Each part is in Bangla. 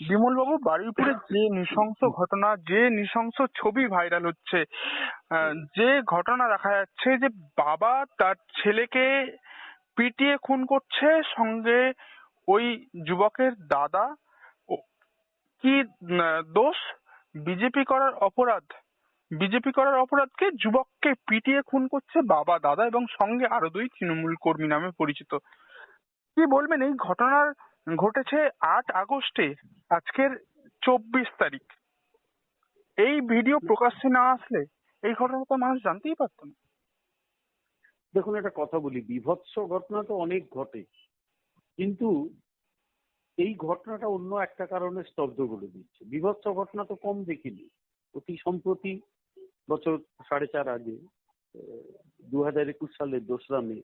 বিমলবাবু, বারুইপুরে যে নৃশংস ঘটনা, যে নৃশংস ছবি ভাইরাল হচ্ছে যে ঘটনা দেখা যাচ্ছে যে বাবা তার ছেলেকে পিটিয়ে খুন করছে, সঙ্গে ওই যুবকের দাদা কি দোষ? বিজেপি করার অপরাধ। বিজেপি করার অপরাধকে যুবককে পিটিয়ে খুন করছে বাবা, দাদা এবং সঙ্গে আরও দুই তৃণমূল কর্মী নামে পরিচিত। কি বলবেন? এই ঘটনার ঘটেছে আট আগস্টে, আজকের চব্বিশ তারিখ। এই ভিডিও প্রকাশ্যে না আসলে এই ঘটনা তো মানুষ জানতেই পারতো না। দেখুন, একটা কথা বলি, বিভৎস ঘটনা তো অনেক ঘটে, কিন্তু এই ঘটনাটা অন্য একটা কারণে স্তব্ধ করে দিচ্ছে। বিভৎস ঘটনা তো কম দেখিনি। অতি সম্প্রতি বছর সাড়ে চার আগে দু হাজার একুশ সালের দোসরা মে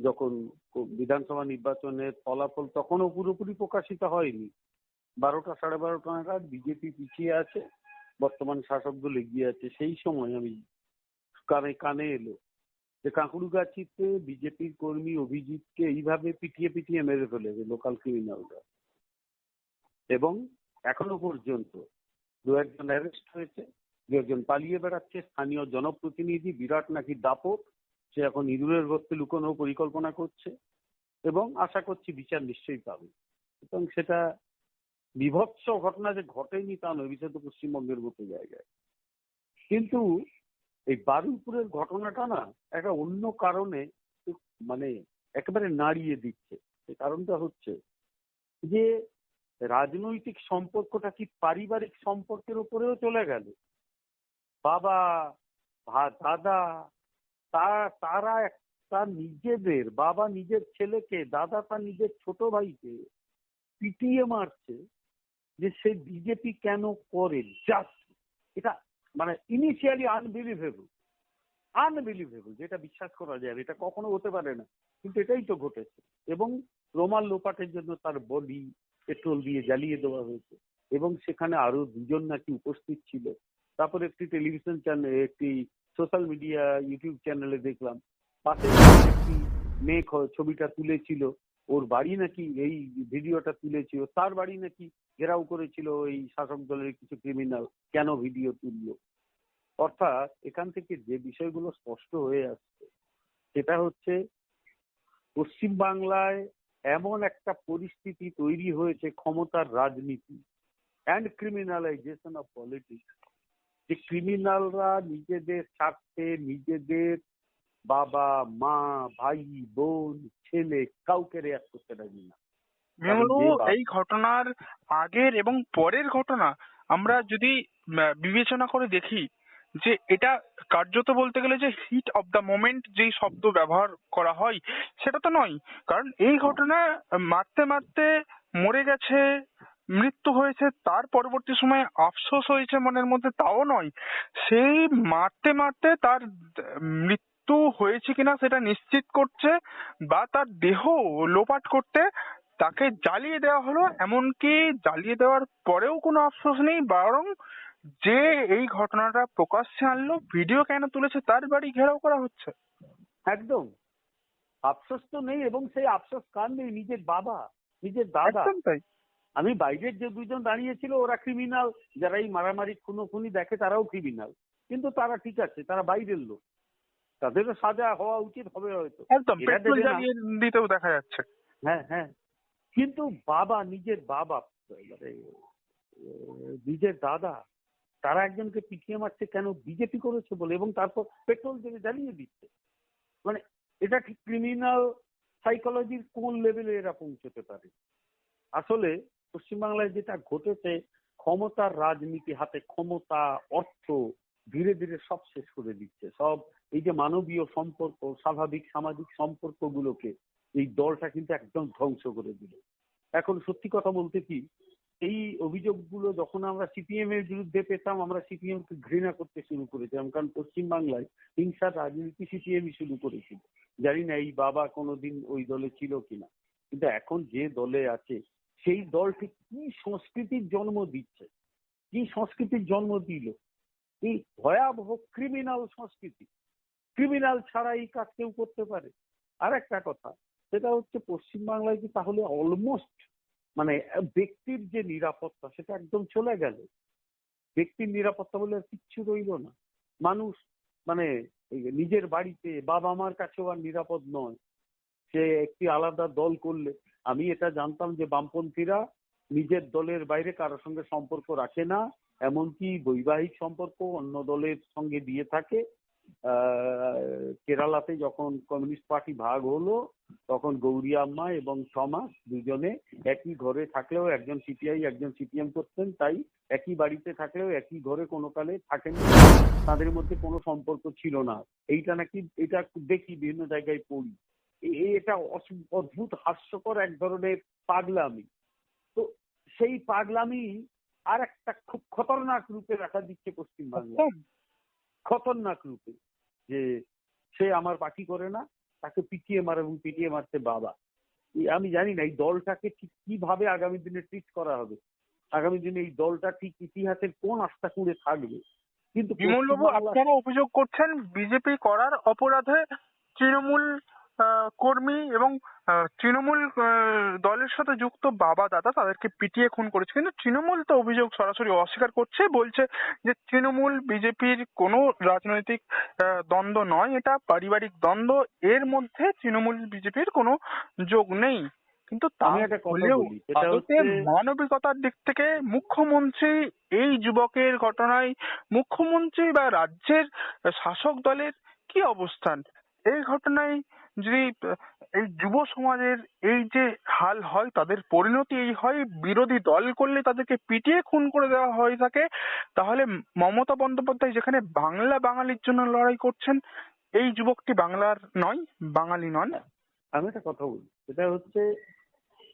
যখন বিধানসভা নির্বাচনের ফলাফল তখনও পুরোপুরি প্রকাশিত হয়নি। বারোটা সাড়ে বারোটা নাগাদ বিজেপি পিছিয়ে আছে, বর্তমান শাসক দল এগিয়ে আছে। সেই সময় আমি কানে কানে এলো যে কাঁকুড়গাছিতে বিজেপির কর্মী অভিজিৎকে এইভাবে পিটিয়ে পিটিয়ে মেরে ফেলেছে লোকাল ক্রিমিনালরা। এবং এখনও পর্যন্ত দু একজন অ্যারেস্ট হয়েছে, দু একজন পালিয়ে বেড়াচ্ছে। স্থানীয় জনপ্রতিনিধি বিরাট নাকি দাপট সে এখন ইঁদুরের গর্তে লুকোনোর পরিকল্পনা করছে এবং আশা করছি বিচার নিশ্চয়ই পাবে। এবং সেটা বিভৎস ঘটনা যে ঘটেনি তা নয়, বিশেষত পশ্চিমবঙ্গের মতো জায়গায়। কিন্তু এই বারুইপুরের ঘটনাটা না একটা অন্য কারণে মানে একেবারে নাড়িয়ে দিচ্ছে। সে কারণটা হচ্ছে যে রাজনৈতিক সম্পর্কটা কি পারিবারিক সম্পর্কের উপরেও চলে গেল? বাবা দাদা তা, তারা তার নিজেদের, বাবা নিজের ছেলেকে, দাদা তার নিজের ছোট ভাইকে পিটিয়ে মারছে যে সে বিজেপি কেন করে? জাস্ট এটা মানে ইনিশিয়ালি আনবিলিভেবল আনবিলিভেবল যেটা বিশ্বাস করা যায় এটা কখনো হতে পারে না, কিন্তু এটাই তো ঘটেছে। এবং রোমাল লোপাটের জন্য তার বডি পেট্রোল দিয়ে জ্বালিয়ে দেওয়া হয়েছে। এবং সেখানে আরও দুজন নাকি উপস্থিত ছিল। তারপরে একটি টেলিভিশন চ্যানেল একটি সোশ্যাল মিডিয়া ইউটিউব চ্যানেলে দেখলাম। পাশে একটি মেয়ে ছবিটা তুলেছিল। ওর বাড়ি নাকি এই ভিডিওটা তুলেছিল তার বাড়ি নাকি ঘেরাও করেছিল এই শাসক দলের কিছু ক্রিমিনাল কেন ভিডিও তুললো? অর্থাৎ এখান থেকে যে বিষয়গুলো স্পষ্ট হয়ে আসছে, সেটা হচ্ছে পশ্চিম বাংলায় এমন একটা পরিস্থিতি তৈরি হয়েছে ক্ষমতার রাজনীতি অ্যান্ড ক্রিমিনালাইজেশন অফ পলিটিক্স যে ক্রিমিনালরা নিজেদের স্বার্থে নিজেদের বাবা মা ভাই বোন ছেলে কাউকে রেয়াত করতে রাজি না। এই ঘটনার আগের এবং পরের ঘটনা আমরা যদি বিবেচনা করে দেখি যে এটা কার্যত বলতে গেলে যে হিট অফ দ্য মোমেন্ট যেই শব্দ ব্যবহার করা হয় সেটা তো নয়। কারণ এই ঘটনা মারতে মারতে মরে গেছে মৃত্যু হয়েছে তার পরবর্তী সময়ে আফসোস হয়েছে মনের মধ্যে তাও নয়। সেই মারতে মারতে তার মৃত্যু হয়েছে কিনা সেটা নিশ্চিত করছে বা তার দেহ লোপাট করতে তাকে জ্বালিয়ে দেওয়া হলো এমনকি জ্বালিয়ে দেওয়ার পরেও কোনো আফসোস নেই বরং যে এই ঘটনাটা প্রকাশ্যে আনলো ভিডিও কেন তুলেছে তার বাড়ি ঘেরাও করা হচ্ছে। একদম। আফসোস তো নেই এবং সেই আফসোস কার নেই? নিজের বাবা নিজের দাদা। একদম তাই। আমি বাইরের যে দুজন দাঁড়িয়েছিল ওরা ক্রিমিনাল যারা এই মারামারি খুনোখুনি দেখে তারাও ক্রিমিনাল কিন্তু তারা ঠিক আছে তারা বাইরের লোক। তাদেরও সাজা হওয়া উচিত হবে হয়তো। একদম পেট্রোল জ্বালিয়ে দিতেও দেখা যাচ্ছে। হ্যাঁ হ্যাঁ। কিন্তু বাবা নিজের বাবা মানে নিজের দাদা তারা একজনকে পিটিয়ে মারছে কেন? বিজেপি করেছে বলে এবং তারপর পেট্রোল দিয়ে জ্বালিয়ে দিচ্ছে। মানে এটা ঠিক ক্রিমিনাল সাইকোলজির কোন লেভেলে এরা পৌঁছতে পারে? আসলে পশ্চিমবাংলায় যেটা ঘটেছে, ক্ষমতার রাজনীতি হাতে ক্ষমতা, অর্থ ধীরে ধীরে সব শেষ করে দিচ্ছে। সব এই যে মানবীয় সম্পর্ক, স্বাভাবিক সামাজিক সম্পর্কগুলোকে এই দলটা কিন্তু একদম ধ্বংস করে দিল। এখন সত্যি কথা বলতে কি, এই অভিযোগগুলো যখন আমরা সিপিএম এর বিরুদ্ধে পেতাম, আমরা সিপিএম কে ঘৃণা করতে শুরু করেছিলাম, কারণ পশ্চিমবাংলায় হিংসার রাজনীতি সিপিএমই শুরু করেছিল। জানি না এই বাবা কোনোদিন ওই দলে ছিল কিনা। কিন্তু এখন যে দলে আছে সেই দলটি কি সংস্কৃতির জন্ম দিচ্ছে? কি সংস্কৃতির জন্ম দিল? এই ভয়াবহ ক্রিমিনাল সংস্কৃতি। ক্রিমিনাল ছাড়া এই কাজ কেউ করতে পারে? আর একটা কথা, সেটা হচ্ছে পশ্চিমবাংলায় কি তাহলে অলমোস্ট মানে ব্যক্তির যে নিরাপত্তা, সেটা একদম চলে গেল? ব্যক্তির নিরাপত্তা বলে আর কিচ্ছু রইল না। মানুষ মানে নিজের বাড়িতে বাবা মার কাছেও আর নিরাপদ নয়। সে একটি আলাদা দল করলে আমি এটা জানতাম যে বামপন্থীরা নিজের দলের বাইরে কারোর সঙ্গে সম্পর্ক রাখে না, এমনকি বৈবাহিক সম্পর্ক অন্য দলের সঙ্গে দিয়ে থাকে। কেরালাতে যখন কমিউনিস্ট পার্টি ভাগ হলো, তখন গৌরী আম্মা এবং সমাজ দুজনে একই ঘরে থাকলেও, একজন সিপিআই, একজন সিপিএম করতেন, তাই একই বাড়িতে থাকলেও একই ঘরে কোনো কালে থাকেন তাদের মধ্যে কোনো সম্পর্ক ছিল না। এইটা নাকি, এটা দেখি বিভিন্ন জায়গায় পড়ি। এটা অদ্ভুত হাস্যকর এক ধরনের পাগলামি। তো সেই পাগলামি আর একটা খুব খতরনাক রূপে দেখা দিচ্ছে পশ্চিমবাংলা একদম খতরনাক রূপে যে সে আমার পার্টি করে না তাকে পিটিয়ে মারে এবং পিটিয়ে মারছে বাবা। আমি জানি না এই দলটাকে ঠিক কীভাবে আগামী দিনে ট্রিট করা হবে? আগামী দিনে এই দলটা ঠিক ইতিহাসের কোন আস্থা করে থাকবে? কিন্তু বিমল বাবু আপনারা অভিযোগ করছেন বিজেপি করার অপরাধে তৃণমূল কর্মী এবং তৃণমূল দলের সাথে যুক্ত বাবা দাদা তাদেরকে পিটিয়ে খুন করেছে। কিন্তু তৃণমূল তো অভিযোগ সরাসরি অস্বীকার করছে বলছে যে তৃণমূল বিজেপির কোনো রাজনৈতিক দ্বন্দ্ব নয় এটা পারিবারিক দ্বন্দ্ব। এর মধ্যে তৃণমূল বিজেপির কোনো যোগ নেই। কিন্তু মানবিকতার দিক থেকে মুখ্যমন্ত্রী এই যুবকের ঘটনায় মুখ্যমন্ত্রী বা রাজ্যের শাসক দলের কি অবস্থান? এই ঘটনায় যদি এই যুব সমাজের এই যে হাল হয়, তাদের পরিণতি এই হয়, বিরোধী দল করলে তাদেরকে পিটিয়ে খুন করে দেওয়া হয়ে থাকে। তাহলে মমতা বন্দ্যোপাধ্যায় যেখানে বাংলা বাঙালির জন্য লড়াই করছেন, এই যুবকটি বাংলার নয়, বাঙালি নন। আমি একটা কথা বলি। সেটা হচ্ছে,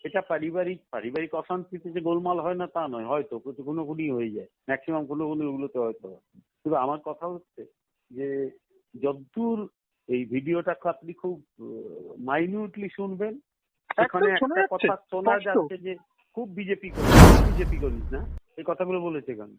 এটা পারিবারিক পারিবারিক অশান্তিতে যে গোলমাল হয় না তা নয়, হয়তো কোনো কোনই হয়ে যায়। ম্যাক্সিমাম কোনো কোনো ওগুলোতে হয়তো হয়। কিন্তু আমার কথা হচ্ছে যে, যদ্দূর এই ভিডিওটা আপনি খুব মাইনিউটলি শুনবেন। সেখানে একটা কথা শোনা যাচ্ছে যে খুব বিজেপি করিস বিজেপি করিস না। এই কথাগুলো বলেছে কেন?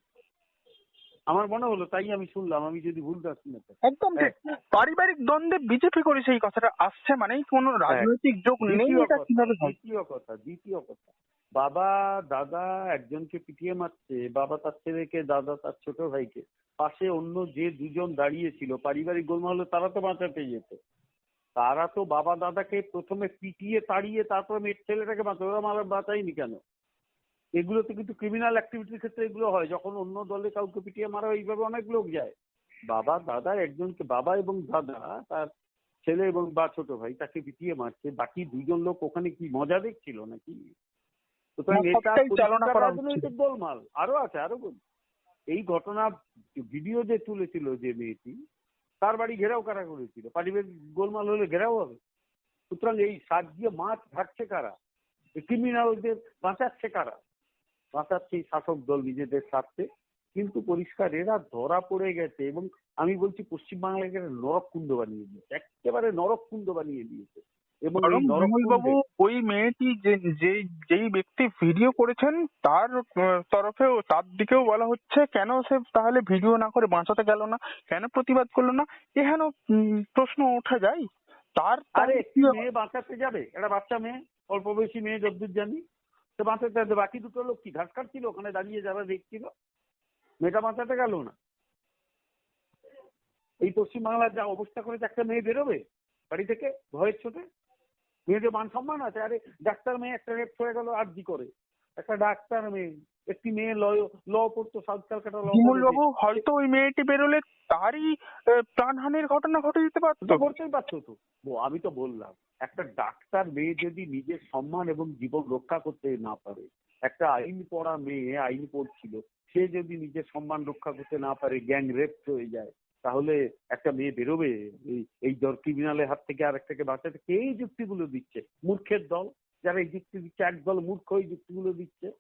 আমার মনে হলো তাই আমি শুনলাম আমি যদি ভুল রাখছি না। একদম ঠিক। পারিবারিক দ্বন্দ্বে বিজেপি করে সেই কথাটা আসছে মানেই কোনো রাজনৈতিক যোগ নেই এটা কীভাবে হয়? দ্বিতীয় কথা দ্বিতীয় কথা। বাবা, দাদা একজনকে পিটিয়ে মারছে, বাবা তার ছেলেকে, দাদা তার ছোট ভাইকে। পাশে অন্য যে দুজন দাঁড়িয়েছিল, পারিবারিক গোলমাল হলে তারা তো বাঁচাতে যেত। তারা তো বাবা, দাদাকে প্রথমে পিটিয়ে, তাড়িয়ে, তারপর মেয়ের ছেলেটাকে বাঁচাবে ওরা মারা, বাঁচায়নি কেন? এগুলো তো কিন্তু ক্রিমিনাল অ্যাক্টিভিটির ক্ষেত্রে এগুলো হয়। যখন অন্য দলে কাউকে পিটিয়ে মারা এইভাবে অনেক লোক যায়। বাবা, দাদা একজনকে, বাবা এবং দাদা, তার ছেলে এবং বা ছোট ভাই তাকে পিটিয়ে মারছে। বাকি দুজন লোক ওখানে কি মজা দেখছিল নাকি? সুতরাং এটা চালনা করা রাজনৈতিক গোলমাল। আরও আছে আরও এই ঘটনা ভিডিও যে তুলেছিল যে মেয়েটি তার বাড়ি ঘেরাও কারা করেছিল? পারিবারিক গোলমাল হলে ঘেরাও হবে। সুতরাং এই সাত দিয়ে মাছ ঢাকছে কারা? ক্রিমিনালদের বাঁচাচ্ছে কারা? বাঁচাচ্ছে শাসক দল নিজেদের স্বার্থে। কিন্তু পরিষ্কার এরা ধরা পড়ে গেছে এবং আমি বলছি পশ্চিমবাংলাকে নরক নরককুণ্ড বানিয়ে দিয়েছে। একেবারে নরককুণ্ড বানিয়ে দিয়েছে। এবং বিমল বাবু ওই মেয়েটি যে যে যেই ব্যক্তি ভিডিও করেছেন তার তরফেও তার দিকেও বলা হচ্ছে কেন সে তাহলে ভিডিও না করে বাঁচাতে গেল না? কেন প্রতিবাদ করল না? এহেন উম, প্রশ্ন ওঠা যায়। তার তার আরে একটি কি- মেয়ে বাঁচাতে যাবে? একটা বাচ্চা মেয়ে অল্প বয়সী মেয়ে যদ্দূর জানি সে বাঁচাতে যাবে। বাকি দুটো লোক কি ঘাস কাটছিল ওখানে দাঁড়িয়ে যারা দেখছিল মেয়েটা বাঁচাতে গেল না? এই পশ্চিমবাংলার যা অবস্থা করেছে একটা মেয়ে বেরোবে বাড়ি থেকে ভয়ের ছোটে? মেয়েদের মান সম্মান আছে আরে ডাক্তার মেয়ে একটা রেপ হয়ে গেল আর জি করে? একটা ডাক্তার মেয়ে একটি মেয়ে ল ল পড়তো সাউথ ক্যালকাটা ল বাবু হয়তো ওই মেয়েটি বেরোলে তারই প্রাণহানির ঘটনা ঘটে যেতে পারতো। করতেই পারছ তো। ও, আমি তো বললাম একটা ডাক্তার মেয়ে যদি নিজের সম্মান এবং জীবন রক্ষা করতে না পারে একটা আইন পড়া মেয়ে আইন পড়ছিল সে যদি নিজের সম্মান রক্ষা করতে না পারে গ্যাং রেপ হয়ে যায় তাহলে একটা মেয়ে বেরোবে, এই এই দর ক্রিমিনালের হাত থেকে আরেকটাকে বাঁচাতে কে এই যুক্তিগুলো দিচ্ছে? মূর্খের দল? যারা এই যুক্তি দিচ্ছে একদল মূর্খ এই যুক্তিগুলো দিচ্ছে?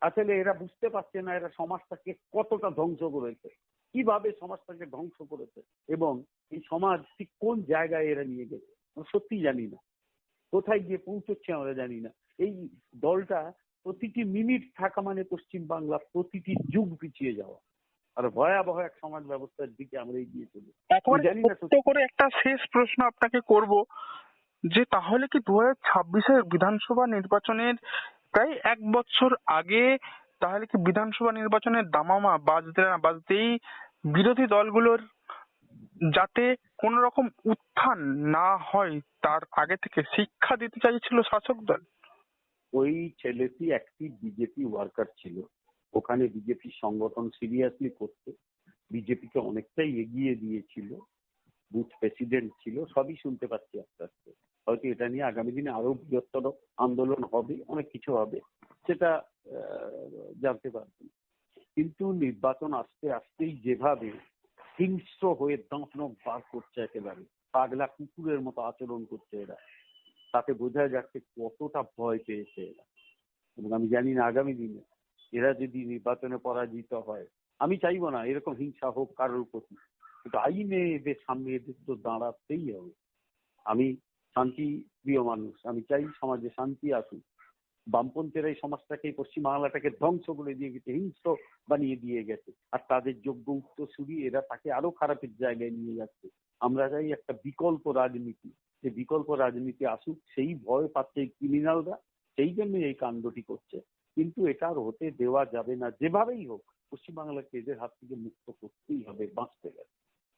আসলে এরা বুঝতে পারছে না এরা সমাজটাকে কতটা ধ্বংস করেছে। কীভাবে সমাজটাকে ধ্বংস করেছে এবং এই সমাজ ঠিক কোন জায়গায় এরা নিয়ে গেছে? আমরা সত্যি জানি না। কোথায় গিয়ে পৌঁছচ্ছে আমরা জানি না। এই দলটা প্রতিটি মিনিট থাকা মানে পশ্চিম বাংলা প্রতিটি যুগ পিছিয়ে যাওয়া। আর ভয়াবহ এক সমাজ ব্যবস্থার দিকে আমরা এগিয়ে চলি। করে একটা শেষ প্রশ্ন আপনাকে করব যে তাহলে কি দু হাজার ছাব্বিশের বিধানসভা নির্বাচনের প্রায় এক বছর আগে তাহলে কি বিধানসভা নির্বাচনের দামামা বাজতে না বাজতেই বিরোধী দলগুলোর যাতে কোন রকম উত্থান না হয় তার আগে থেকে শিক্ষা দিতে চাইছিল শাসক দল? ওই ছেলেটি একটি বিজেপি ওয়ার্কার ছিল। ওখানে বিজেপি সংগঠন সিরিয়াসলি করতে বিজেপিকে অনেকটাই এগিয়ে দিয়েছিল। বুথ প্রেসিডেন্ট ছিল, সবই শুনতে পাচ্ছি আস্তে আস্তে। হয়তো এটা নিয়ে আগামী দিনে আরও বৃহত্তর আন্দোলন হবে, অনেক কিছু হবে, সেটা জানতে পারবেন কিন্তু নির্বাচন আসতে আসতেই যেভাবে হিংস্র হয়ে দাঁত নখ বার করছে একেবারে, পাগলা কুকুরের মতো আচরণ করছে এরা, তাতে বোঝা যাচ্ছে কতটা ভয় পেয়েছে এরা। এবং আমি জানি না আগামী দিনে এরা যদি নির্বাচনে পরাজিত হয়, আমি চাইব না এরকম হিংসা হোক কারোর প্রতি। কিন্তু আইনে এদের সামনে এদের তো দাঁড়াতেই হবে। আমি শান্তি প্রিয় মানুষ, আমি চাই সমাজে শান্তি আসুক। বামপন্থীরা এই সমাজটাকে পশ্চিম বাংলাটাকে ধ্বংস করে দিয়ে গেছে, হিংস্র বানিয়ে দিয়ে গেছে। আর তাদের যোগ্য উত্তরসূরি এরা তাকে আরও খারাপের জায়গায় নিয়ে যাচ্ছে। আমরা চাই একটা বিকল্প রাজনীতি। যে বিকল্প রাজনীতি আসুক, সেই ভয় পাচ্ছে এই ক্রিমিনালরা সেই জন্য এই কাণ্ডটি করছে। কিন্তু এটা আর হতে দেওয়া যাবে না। যেভাবেই হোক পশ্চিমবাংলাকে এদের হাত থেকে মুক্ত করতেই হবে, বাঁচতে গেলে